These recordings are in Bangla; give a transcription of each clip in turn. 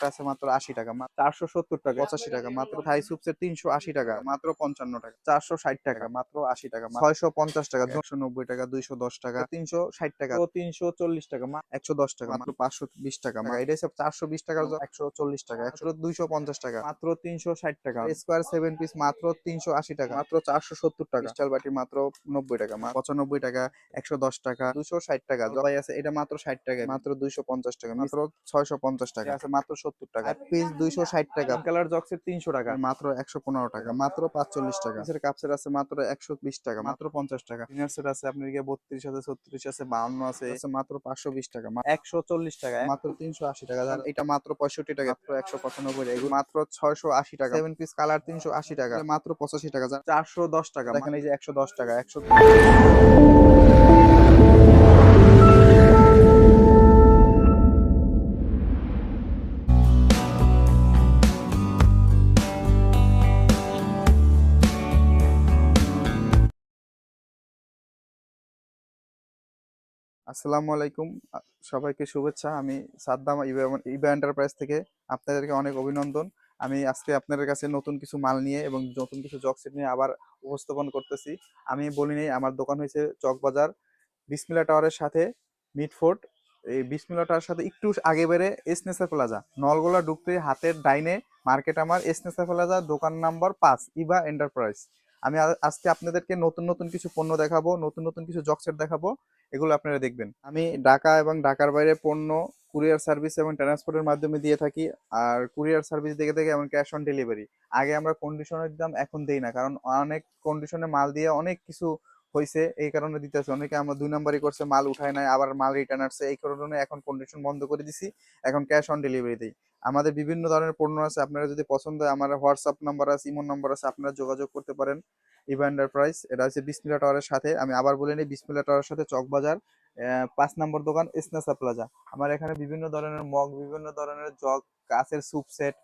একটা আছে মাত্র আশি টাকা চারশো সত্তর টাকা, পঁচাশি টাকা, মাত্র থাই সুপসের তিনশো আশি টাকা, মাত্র পঞ্চান্ন টাকা, চারশো ষাট টাকা, মাত্র আশি টাকা ছয়শো পঞ্চাশ টাকা, দুশো নব্বই টাকা, দুইশো দশ টাকা, তিনশো ষাট টাকা তিনশো চল্লিশ টাকা একশো দশ টাকা, মাত্র পাঁচশো বিশ টাকা এটা সব চারশো বিশ টাকার একশো চল্লিশ টাকা, একশো দুইশো পঞ্চাশ টাকা, মাত্র তিনশো ষাট টাকা স্কোয়ার সেভেন পিস মাত্র তিনশো আশি টাকা, মাত্র চারশো সত্তর টাকা স্টাইল বাটি মাত্র নব্বই টাকা পঁচানব্বই টাকা, একশো দশ টাকা দুশো ষাট টাকা, জবাই আছে, এটা মাত্র ষাট টাকা, মাত্র দুইশো পঞ্চাশ টাকা, মাত্র ছয়শো পঞ্চাশ টাকা আছে মাত্র সত্তর টাকা। পিস দুইশো ষাট টাকা। কালার জক্সের তিনশো টাকা। মাত্র একশো পনেরো টাকা মাত্র পাঁচচল্লিশ টাকা। কাপসের আছে মাত্র একশো বিশ টাকা মাত্র পঞ্চাশ টাকা। ডিনার সেট আছে আপনার গিয়ে বত্রিশ আছে ছত্রিশ আছে বাউন্ন আছে। মাত্র পাঁচশো বিশ টাকা একশো চল্লিশ টাকা মাত্র তিনশো আশি টাকা। এটা মাত্র পঁয়ষট্টি টাকা। মাত্র একশো পঁচানব্বই টাকা। মাত্র ছয়শো আশি টাকা। সেভেন পিস কালার তিনশো আশি টাকা। মাত্র পঁচাশি টাকা। চারশো দশ টাকা। এই যে একশো দশ টাকা একশো আসসালামু আলাইকুম। সবাইকে শুভেচ্ছা। আমি সাদ্দাম ইবা ইবা এন্টারপ্রাইজ থেকে আপনাদেরকে অনেক অভিনন্দন। আমি আজকে আপনাদের কাছে নতুন কিছু মাল নিয়ে এবং নতুন কিছু জগ সেট নিয়ে আবার উপস্থাপন করতেছি। আমি বলি নেই, আমার দোকান হয়েছে চকবাজার বিসমিলা টাওয়ারের সাথে মিটফোর্ট এই বিসমিলা টাওয়ার সাথে একটু আগে বেড়ে এসনেসা প্লাজা। নলগোলা ঢুকতে হাতের ডাইনে মার্কেট আমার এসনেসা প্লাজা, দোকান নাম্বার পাঁচ ইবা এন্টারপ্রাইজ। আমি আজকে আপনাদেরকে নতুন নতুন কিছু পণ্য দেখাবো, নতুন নতুন কিছু জকসেট দেখাবো, এগুলো আপনারা দেখবেন। আমি ঢাকা এবং ঢাকার বাইরে পণ্য কুরিয়ার সার্ভিস এবং ট্রান্সপোর্টের মাধ্যমে দিয়ে থাকি, আর কুরিয়ার সার্ভিস দেখে দেখে এবং ক্যাশ অন ডেলিভারি আগে আমরা কন্ডিশনের দাম এখন দিই না, কারণ অনেক কন্ডিশনে মাল দিয়ে অনেক কিছু হয়েছে এই কারণে দিতেছে। অনেকে আমরা দুই নাম্বারই করছে, মাল উঠায় নাই, আবার মাল রিটার্ন আসছে। এই কারণে এখন কন্ডিশন বন্ধ করে দিছি, এখন ক্যাশ অন ডেলিভারি দিই। আমাদের বিভিন্ন ধরনের পণ্য আছে, আপনারা যদি পছন্দ হয়, আমার হোয়াটসঅ্যাপ নাম্বার আছে ইমোন নাম্বার আছে, আপনারা যোগাযোগ করতে পারেন। ইভা এন্টারপ্রাইজ এটা হচ্ছে বিসমিলা টাওয়ারের সাথে। আমি আবার বলে নিই বিসমিলা টাওয়ারের সাথে চকবাজার পাঁচ নম্বর দোকান ইসনাসা প্লাজা আমার এখানে বিভিন্ন ধরনের মগ, বিভিন্ন ধরনের জগ, কাঁচের স্যুপ সেট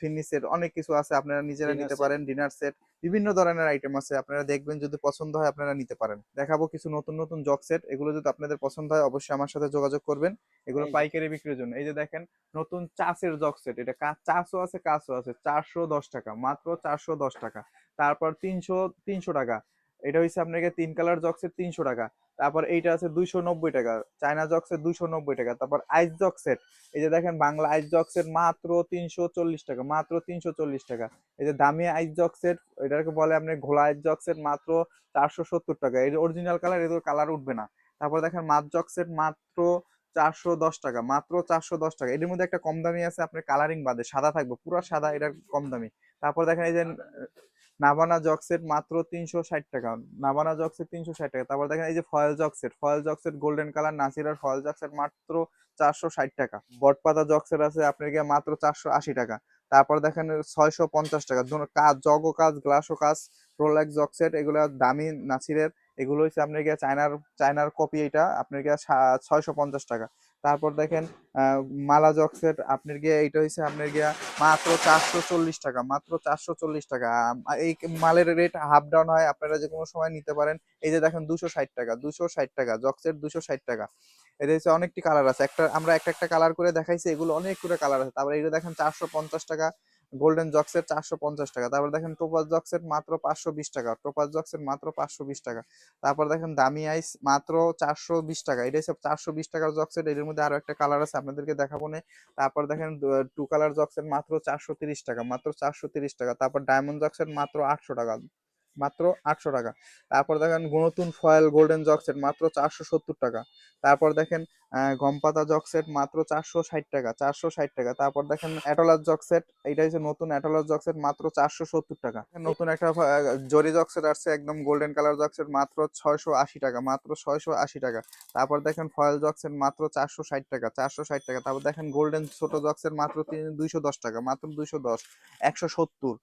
ফিনিশ সেট অনেক কিছু আছে আপনারা নিজেরা নিতে পারেন ডিনার সেট বিভিন্ন ধরনের আইটেম আছে আপনারা দেখবেন যদি পছন্দ হয় আপনারা নিতে পারেন। দেখাবো কিছু নতুন নতুন জগ সেট এগুলো যদি আপনাদের পছন্দ হয় অবশ্যই আমার সাথে যোগাযোগ করবেন এগুলো পাইকারি বিক্রির জন্য। এই যে দেখেন নতুন চাষের জগ সেট এটা চাষও আছে কাঁচও আছে চারশো দশ টাকা মাত্র চারশো দশ টাকা। তারপর তিনশো তিনশো টাকা এটা হচ্ছে আপনাকে তিন কালার জক্সের তিনশো টাকা। তারপর এইটা আছে দুইশো নব্বই টাকা, চায়না জক্সের দুইশো নব্বই টাকা, তারপর আইস জক্সেট এই যে দেখেন বাংলা আইস জক্সেট মাত্র তিনশো চল্লিশ টাকা, মাত্র তিনশো চল্লিশ টাকা। এই যে দামি আইস জক্সেট এটাকে বলে আপনি ঘোলা আইস জক্সেট মাত্র চারশো সত্তর টাকা। এই অরিজিনাল কালার এদের কালার উঠবে না। তারপর দেখেন মাছ জক্সেট মাত্র চারশো দশ টাকা, মাত্র চারশো দশ টাকা। এটার মধ্যে একটা কম দামি আছে, আপনার কালারিং বাদে, সাদা থাকবে, পুরো সাদা এটার কম দামি। তারপর দেখেন এই যে নাভানা জকসেট মাত্র তিনশো ষাট টাকা। নাভানা জকসেট তিনশো ষাট টাকা। তারপর দেখেন এই যে foil jug set foil jug set golden colour নাসিরার foil jug set মাত্র চারশো ষাট টাকা। বটপাতা জকসেট আছে আপনার গিয়ে মাত্র চারশো আশি টাকা। তারপর দেখেন ছয়শো পঞ্চাশ টাকা। কাজ জগো কাজ গ্লাসও কাজ রোলেক্স জকসেট এগুলো দামি নাসিরের এগুলো হচ্ছে আপনার গিয়ে চায়নার চায়নার কপি এটা আপনার গিয়ে ছয়শো পঞ্চাশ টাকা। তারপর দেখেন মালা জক্সের আপনার গিয়া এইটা হয়েছে আপনার গিয়া মাত্র চারশো চল্লিশ টাকা, মাত্র চারশো চল্লিশ টাকা। এই মালের রেট হাফ ডাউন হয়, আপনারা যে কোনো সময় নিতে পারেন। এই যে দেখেন দুশো ষাট টাকা, দুশো ষাট টাকা জক্সের দুশো ষাট টাকা। এদের হচ্ছে অনেকটি কালার আছে। একটা, আমরা একটা একটা কালার করে দেখাইছি, এগুলো অনেক করে কালার আছে। তারপরে এটা দেখেন চারশো পঞ্চাশ টাকা গোল্ডেন জকসেট চারশো পঞ্চাশ টাকা। তারপর দেখেন টোপাস জকসেট মাত্র পাঁচশো বিশ টাকা। টোপাস জকসেট মাত্র পাঁচশো বিশ টাকা। তারপর দেখেন দামি আইস মাত্র চারশো বিশ টাকা। এটা সব চারশো বিশ টাকার জকসেট এর। মধ্যে আরও একটা কালার আছে, আপনাদেরকে দেখাবো না। তারপর দেখেন টু কালার জকসেট মাত্র চারশো তিরিশ টাকা, মাত্র চারশো তিরিশ টাকা। তারপর ডায়মন্ড জকসেট মাত্র আটশো টাকা, মাত্র আটশো টাকা। তারপর দেখেন নতুন ফয়েল গোল্ডেন জকসেট মাত্র চারশো সত্তর টাকা। তারপর দেখেন আহ, গমপাতা জকসেট মাত্র চারশো ষাট টাকা চারশো ষাট টাকা। তারপর দেখেন অ্যাটোলাস জকসেট এইটা হচ্ছে নতুন অ্যাটোলাস জকসেট মাত্র চারশো সত্তর টাকা। নতুন একটা জরি জকসেট আসছে একদম গোল্ডেন কালার জকসেট মাত্র ছয়শো আশি টাকা মাত্র ছয়শো আশি টাকা। তারপর দেখেন ফয়েল জকসেট মাত্র চারশো ষাট টাকা চারশো ষাট টাকা। তারপর দেখেন গোল্ডেন ছোট জকসেট মাত্র দুইশো দশ টাকা মাত্র দুইশো দশ একশো সত্তর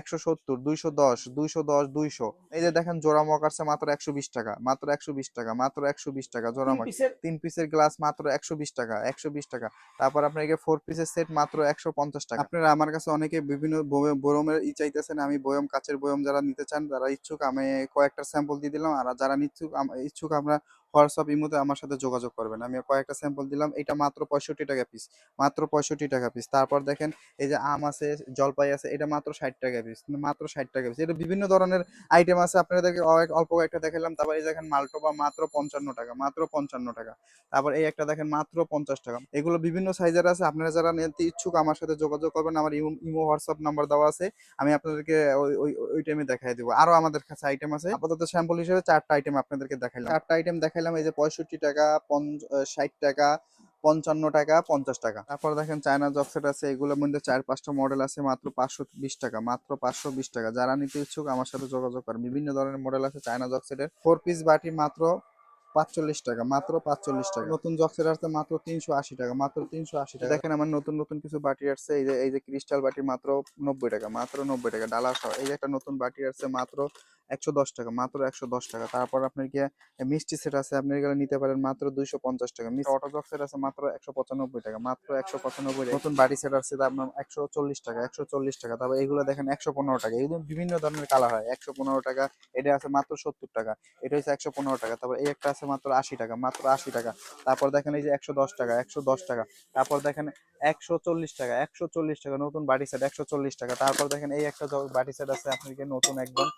একশো সত্তর দুইশো দশ দুইশো দশ দুইশো। এই যে দেখেন জোড়া মগ আসছে মাত্র একশো বিশ টাকা মাত্র একশো বিশ টাকা মাত্র একশো বিশ টাকা জোড়া মগ। তিন পিসের গ্লাস মাত্র একশো বিশ টাকা, একশো বিশ টাকা। তারপর আপনাকে ফোর পিসের সেট মাত্র একশো পঞ্চাশ টাকা। আপনারা আমার কাছে অনেকে বিভিন্ন বয়ে- বয়মের ই চাইতেছেন, আমি বয়ম কাছের বয়ম যারা নিতে চান যারা ইচ্ছুক, আমি কয়েকটা স্যাম্পল দিয়ে দিলাম। আর যারা নিচ্ছুক, আম- ইচ্ছুক আমরা হোয়াটসঅ্যাপ ইমোতে আমার সাথে যোগাযোগ করবেন। আমি কয়েকটা স্যাম্পল দিলাম, এটা মাত্র পঁয়ষট্টি টাকা পিস মাত্র পঁয়ষট্টি টাকা পিস তারপর দেখেন, এই যে আম আছে, জলপাই আছে, এটা মাত্র ষাট টাকা পিস মাত্র ষাট টাকা পিস এটা বিভিন্ন ধরনের আইটেম আছে, আপনাদেরকে অল্প কয়েকটা দেখালাম। তারপর এই দেখেন মালটোবা মাত্র পঞ্চান্ন টাকা, মাত্র পঞ্চান্ন টাকা। তারপর এই একটা দেখেন, মাত্র পঞ্চাশ টাকা। এগুলো বিভিন্ন সাইজের আছে, আপনারা যারা নিতে ইচ্ছুক আমার সাথে যোগাযোগ করবেন, আমার ইমো হোয়াটসঅ্যাপ নাম্বার দেওয়া আছে, আমি আপনাদেরকে ওই ওই টাইমে দেখাই দেবো। আরও আমাদের কাছে আইটেম আছে। আপাতত স্যাম্পল হিসেবে চারটা আইটেম আপনাদেরকে দেখাইলাম চারটা আইটেম দেখাইলাম এই যে পঁয়ষট্টি টাকা ষাট টাকা, পঞ্চান্ন টাকা, পঞ্চাশ টাকা। তারপর দেখেন চায়না জবসেট আছে, এগুলোর মধ্যে চার পাঁচটা মডেল আছে, মাত্র পাঁচশো বিশ টাকা, মাত্র পাঁচশো বিশ টাকা। যারা নিতে ইচ্ছুক, আমার সাথে যোগাযোগ করেন। বিভিন্ন ধরনের মডেল আছে চায়না জবসেটের ফোর পিস বাটি মাত্র পাঁচচল্লিশ টাকা, মাত্র পাঁচচল্লিশ টাকা। নতুন জক্সের আসছে মাত্র তিনশো আশি টাকা, মাত্র তিনশো আশি টাকা। দেখেন আমার নতুন নতুন কিছু বাটি আসছে, এই যে এই যে ক্রিস্টাল বাটি মাত্র নব্বই টাকা, মাত্র নব্বই টাকা ডালা এই যে একটা নতুন বাটি আসছে মাত্র একশো দশ টাকা, মাত্র একশো দশ টাকা। তারপর আপনার কি মিষ্টি সেট আছে, আপনি এগুলো নিতে পারেন মাত্র দুইশো পঞ্চাশ টাকা। অটো জক্সের আছে মাত্র একশো পঁচানব্বই টাকা, মাত্র একশো পঁচানব্বই টাকা। নতুন বাটি সেট আছে আপনার একশো চল্লিশ টাকা, একশো চল্লিশ টাকা। তারপর এগুলো দেখেন একশো পনেরো টাকা। এগুলো বিভিন্ন ধরনের কালার হয়, একশো পনেরো টাকা, এটা আছে মাত্র সত্তর টাকা, এটা হচ্ছে একশো পনেরো টাকা। তারপর এই একটা আছে মাত্র আশি টাকা, মাত্র আশি টাকা। তারপর দেখেন এই যে একশো দশ টাকা, একশো দশ টাকা। তারপর দেখেন একশো চল্লিশ টাকা, একশো চল্লিশ টাকা, নতুন বাটি সেট একশো চল্লিশ টাকা। তারপর দেখেন এই একটা বাটি সেট আছে আপনাকে নতুন একদম।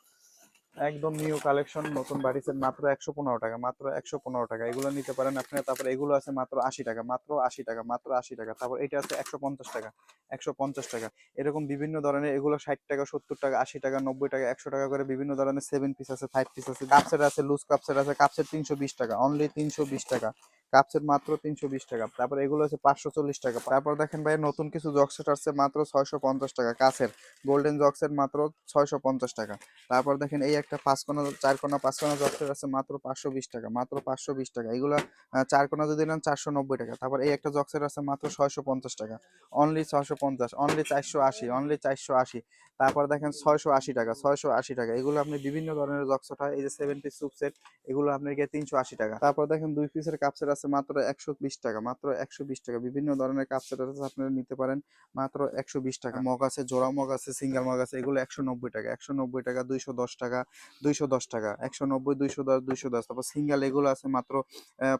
একদম নিউ কালেকশন নতুন বাড়িছেন মাত্র একশো পনেরো টাকা, মাত্র একশো পনেরো টাকা। এগুলো নিতে পারেন আপনি, তারপর এগুলো আছে মাত্র আশি টাকা, মাত্র আশি টাকা, মাত্র আশি টাকা। তারপর এটা আছে একশো পঞ্চাশ টাকা, একশো পঞ্চাশ টাকা। এরকম বিভিন্ন ধরনের, এগুলো ষাট টাকা, সত্তর টাকা, আশি টাকা, নব্বই টাকা, একশো টাকা করে বিভিন্ন ধরনের সেভেন পিস আছে ফাইভ পিস আছে কাপসেট আছে লুজ কাপসেট আছে কাপসেট তিনশো বিশ টাকা অনলি তিনশো বিশ টাকা। কাপসেট মাত্র তিনশো বিশ টাকা। তারপর এগুলো আছে পাঁচশো চল্লিশ টাকা। তারপর দেখেন ভাই নতুন কিছু জকসেট আসছে মাত্র ছয়শো পঞ্চাশ টাকা কাছের। গোল্ডেন জকসেট মাত্র ছয়শো পঞ্চাশ টাকা। তারপর দেখেন এই একটা পাঁচ কোনা চার কোনা পাঁচ কোনা জকসেট আছে মাত্র পাঁচশো বিশ টাকা মাত্র পাঁচশো বিশ টাকা। এগুলো আহ, চার কোনা যদি নেন চারশো নব্বই টাকা। তারপর এই একটা জকসেট আছে মাত্র ছয়শো পঞ্চাশ টাকা। অনলি ছয়শো পঞ্চাশ অনলি চারশো আশি অনলি চারশো আশি। তারপর দেখেন ছয়শো আশি টাকা ছয়শো আশি টাকা। এগুলো আপনি বিভিন্ন ধরনের জকসেট হয়। এই যে সেভেন পিস সুপ সেট এগুলো আপনাকে তিনশো আশি টাকা। তারপর দেখেন দুই পিসের কাপসেট আছে মাত্র একশো বিশ টাকা, মাত্র একশো বিশ টাকা। বিভিন্ন ধরনের কাপসেট আছে, আপনারা নিতে পারেন মাত্র একশো বিশ টাকা। মগ আছে, জোড়া মগ আছে, সিঙ্গেল মগ আছে, এগুলো একশো নব্বই টাকা, একশো নব্বই টাকা, দুইশো দশ টাকা, দুইশো দশ টাকা, একশো নব্বই, দুইশো দশ দুইশো দশ। তারপর সিঙ্গেল এগুলো আছে মাত্র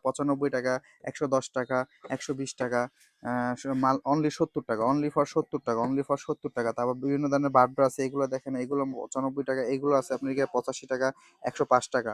পঁচানব্বই টাকা, একশো দশ টাকা, একশো বিশ টাকা মাল অনলি সত্তর টাকা অনলি ফর সত্তর টাকা অনলি ফর সত্তর টাকা। তারপর বিভিন্ন ধরনের বার্ডার আছে, এগুলো দেখেন, এগুলো পঁচানব্বই টাকা, এগুলো আছে আপনার পঁচাশি টাকা, একশো পাঁচ টাকা,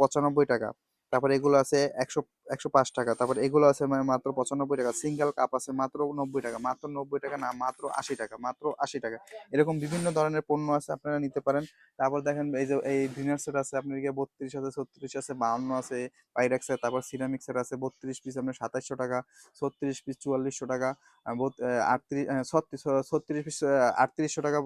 পঁচানব্বই টাকা। তারপর এগুলো আছে একশো একশো পাঁচ টাকা, তারপর এগুলো আছে মা- মাত্র পঁচানব্বই টাকা সিঙ্গেল কাপ আছে মাত্র নব্বই টাকা, মাত্র নব্বই টাকা না, মাত্র আশি টাকা, মাত্র আশি টাকা। এরকম বিভিন্ন ধরনের পণ্য আছে আপনারা নিতে পারেন। তারপর দেখেন এই যে, এই ডিনার সেট আছে, আপনার গিয়ে বত্রিশ আছে, ছত্রিশ আছে বাউন্ন আছে পাইরেক্স আছে তারপর সিরামিক সেট আছে, বত্রিশ পিস আপনার সাতাশশো টাকা, ছত্রিশ পিস চুয়াল্লিশশো টাকা আটত্রিশ ছত্রিশ ছত্রিশ পিস আটত্রিশশো টাকা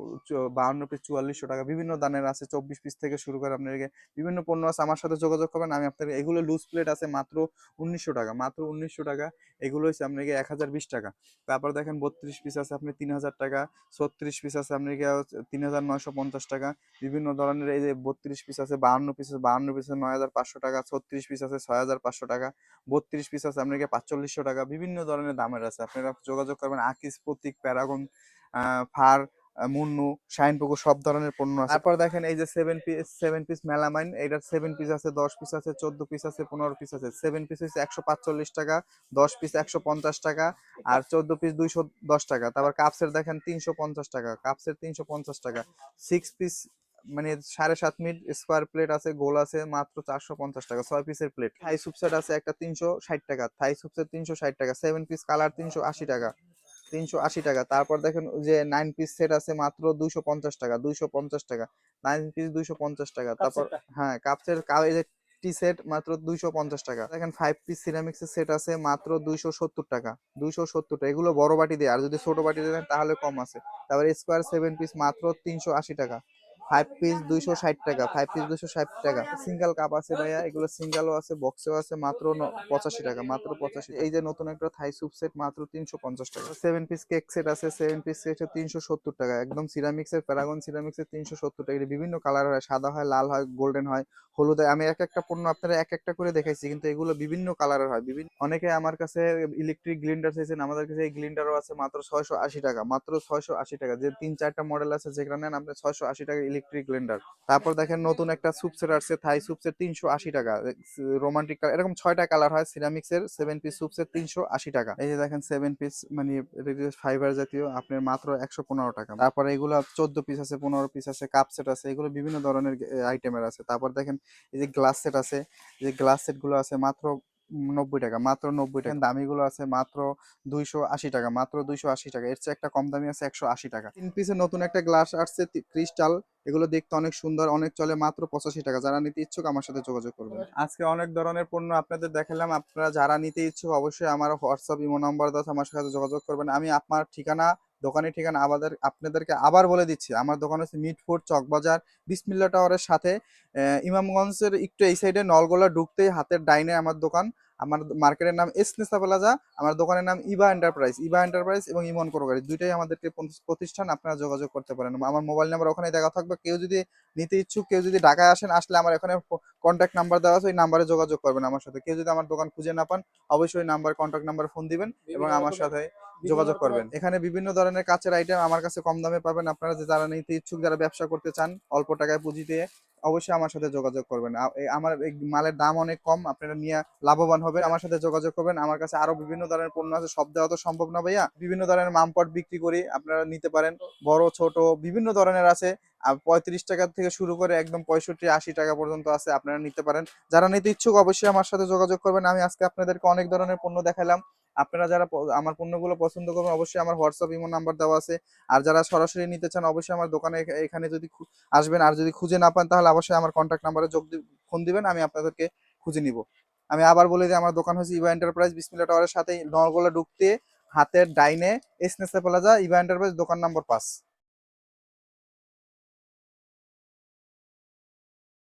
বাউন্ন পিস চুয়াল্লিশশো টাকা, বিভিন্ন দানের আছে, চব্বিশ পিস থেকে শুরু করে আপনাকে বিভিন্ন পণ্য আছে। আমার সাথে যোগাযোগ করবেন, আমি আপনাকে এগুলো লুজ প্লেট আছে, মাত্র উনিশশো টাকা, মাত্র উনিশশো টাকা, এগুলো হচ্ছে আপনাকে এক হাজার বিশ টাকা। তারপর দেখেন বত্রিশ পিস আছে আপনি তিন হাজার টাকা, ছত্রিশ পিস আছে আপনি আপনাকে তিন হাজার নয়শো পঞ্চাশ টাকা। বিভিন্ন ধরনের এই যে বত্রিশ পিস আছে, বাহান্ন পিস আছে, বাহান্ন পিস আছে নয় হাজার পাঁচশো টাকা, ছত্রিশ পিস আছে ছয় হাজার পাঁচশো টাকা, বত্রিশ পিস আছে আপনাকে পাঁচচল্লিশশো টাকা, বিভিন্ন ধরনের দামের আছে। আপনারা যোগাযোগ করবেন আকিস প্রতীক, Paragon fur Munnu Shinepukur, সব ধরনের পণ্য আছে। তারপর দেখেন এই যে seven piece seven piece melamine এটার সেভেন পিস আছে, দশ পিস আছে, চোদ্দ পিস আছে, পনেরো পিস আছে। সেভেন পিস হচ্ছে একশো পাঁচচল্লিশ টাকা, দশ পিস একশো পঞ্চাশ টাকা, আর চোদ্দ পিস দুইশো দশ টাকা। তারপর কাপসের দেখেন তিনশো পঞ্চাশ টাকা কাপসের তিনশো পঞ্চাশ টাকা। সিক্স পিস মানে সাড়ে সাত মিনিট স্কোয়ার প্লেট আছে, গোল আছে, মাত্র চারশো পঞ্চাশ টাকা, ছয় পিসের প্লেট থাই সুপসেট আছে একটা তিনশো ষাট টাকা থাই সুপসেট তিনশো ষাট টাকা সেভেন পিস কালার তিনশো আশি টাকা। তিনশো আশি টাকা। তারপর দেখেন যে নাইন পিস সেট আছে মাত্র দুইশো পঞ্চাশ টাকা দুইশো পঞ্চাশ টাকা। নাইন পিস দুইশো পঞ্চাশ টাকা। তারপর হ্যাঁ কাপসের এই যে টি সেট মাত্র দুইশো পঞ্চাশ টাকা। দেখেন ফাইভ পিস সিরামিক্স এর সেট আছে মাত্র দুইশো সত্তর টাকা। দুইশো সত্তর টাকা। এগুলো বড় বাটি দিয়ে আর যদি ছোট বাটি দেন তাহলে কম আছে। তারপর স্কোয়ার সেভেন পিস মাত্র তিনশো আশি টাকা। ফাইভ পিস দুইশো ষাট টাকা ফাইভ পিস দুইশো ষাট টাকা। সিঙ্গেল কাপ আছে ভাইয়া, এগুলো সিঙ্গেলও আছে বক্সেও আছে, মাত্র পঁচাশি টাকা, মাত্র পঁচাশি এই যে নতুন একটা থাই স্যুপ সেট মাত্র তিনশো পঞ্চাশ টাকা। সেভেন পিস কেক সেট আছে সেভেন পিস সেট তিনশো সত্তর টাকা। একদম সিরামিক্স এর প্যারাগন সিরামিক্স এর তিনশো সত্তর টাকা। বিভিন্ন কালার হয়, সাদা হয়, লাল হয় গোল্ডেন হয়, হলুদ হয়। আমি এক একটা পণ্য আপনারা এক একটা করে দেখাইছি, কিন্তু এগুলো বিভিন্ন কালারের হয়। বিভিন্ন অনেকে আমার কাছে ইলেকট্রিক গ্লিন্ডার চাইছেন আমাদের কাছে এই গ্লিন্ডারও আছে, মাত্র ছয়শো আশি টাকা, মাত্র ছয়শো আশি টাকা। যে তিন, চারটা মডেল আছে, যেখানে নেন আপনি ছয়শো আশি টাকা ইলেকট্রিক ইলেকট্রিক ব্লেন্ডার তারপর দেখেন নতুন একটা সুপসেট আসছে থাই সুপসেট তিনশো আশি টাকা। রোমান্টিক কালার এরকম ছয়টা কালার হয় সিরামিক্স এর সেভেন পিস সুপসেট তিনশো আশি টাকা। এই যে দেখেন সেভেন পিস মানে ফাইবার জাতীয়, আপনার মাত্র একশো পনেরো টাকা। তারপরে এগুলো চোদ্দ পিস আছে, পনেরো পিস আছে কাপ সেট আছে, এগুলো বিভিন্ন ধরনের আইটেমের আছে। তারপর দেখেন এই যে গ্লাস সেট আছে যে গ্লাস সেটগুলো আছে মাত্র নব্বই টাকা, মাত্র নব্বই টাকা। দামিগুলো আছে মাত্র দুইশো আশি টাকা, মাত্র দুইশো আশি টাকা। এর চেয়ে একটা কম দামি আছে একশো আশি টাকা। তিন পিসের নতুন একটা গ্লাস আসছে ক্রিস্টাল এগুলো দেখতে অনেক সুন্দর, অনেক চলে, মাত্র পঁচাশি টাকা। যারা নিতে ইচ্ছুক আমার সাথে যোগাযোগ করবেন। আজকে অনেক ধরনের পণ্য আপনাদের দেখালাম। আপনারা যারা নিতে ইচ্ছুক অবশ্যই আমার হোয়াটসঅ্যাপ, ইমো নাম্বার দাও আমার সাথে যোগাযোগ করবেন। আমি আপনার ঠিকানা দোকানের ঠিকানা আমাদের আপনাদেরকে আবার বলে দিচ্ছি। আমার দোকান হচ্ছে মিটফুড চকবাজার বিসমিল্লা টাওয়ারের সাথে ইমামগঞ্জের একটু এই সাইডে নলগোলা ঢুকতেই হাতের ডাইনে আমার দোকান। আমার মার্কেটের নাম এসনেসা প্লাজা আমার দোকানের নাম ইবা এন্টারপ্রাইজ ইবা এন্টারপ্রাইজ এবং ইমন করোগারি দুইটাই আমাদেরকে প্রতিষ্ঠান আপনারা যোগাযোগ করতে পারেন। আমার মোবাইল নাম্বার ওখানে দেখা থাকবে। কেউ যদি নিতে ইচ্ছুক কেউ যদি ঢাকায় আসেন আসলে আমার এখানে কন্ট্যাক্ট নাম্বার দেওয়া আছে ওই নাম্বারে যোগাযোগ করবেন আমার সাথে। কেউ যদি আমার দোকান খুঁজে না পান অবশ্যই নাম্বার কন্ট্যাক্ট নাম্বার ফোন দিবেন এবং আমার সাথে যোগাযোগ করবেন। এখানে বিভিন্ন ধরনের কাচের আইটেম আমার কাছে কম দামে পাবেন। আপনারা যে যারা নিতে ইচ্ছুক যারা ব্যবসা করতে চান অল্প টাকায় পুঁজি দিয়ে অবশ্যই আমার সাথে যোগাযোগ করবেন। আমার এই মালের দাম অনেক কম আপনারা নিয়ে লাভবান হবেন। আমার সাথে যোগাযোগ করবেন। আমার কাছে আরও বিভিন্ন ধরনের পণ্য আছে। সব দেওয়া তো সম্ভব না ভাইয়া। বিভিন্ন ধরনের মামপট বিক্রি করি আপনারা নিতে পারেন। বড় ছোট বিভিন্ন ধরনের আছে। পঁয়ত্রিশ টাকা থেকে শুরু করে একদম পঁয়ষট্টি আশি টাকা পর্যন্ত আছে আপনারা নিতে পারেন। যারা নিতে ইচ্ছুক অবশ্যই আমার সাথে যোগাযোগ করবেন। আমি আজকে আপনাদেরকে অনেক ধরনের পণ্য দেখালাম। আপনারা যারা আমার পণ্যগুলো পছন্দ করবেন, অবশ্যই আমার হোয়াটসঅ্যাপ ইমো নাম্বার দেওয়া আছে। আর যারা সরাসরি নিতে চান, অবশ্যই আমার দোকানে এখানে যদি আসবেন আর যদি খুঁজে না পান, তাহলে অবশ্যই আমার কন্ট্যাক্ট নাম্বারে যোগ ফোন দিবেন, আমি আপনাদেরকে খুঁজে নিব। আমি আবার বলে দিই, আমার দোকান হচ্ছে ইভা এন্টারপ্রাইজ বিসমিল্লা টাওয়ারের সাথে নরগোলা ঢুকতে, হাতের ডাইনে এসনেসে প্লাজা ইভা এন্টারপ্রাইজ দোকান নম্বর পাঁচ।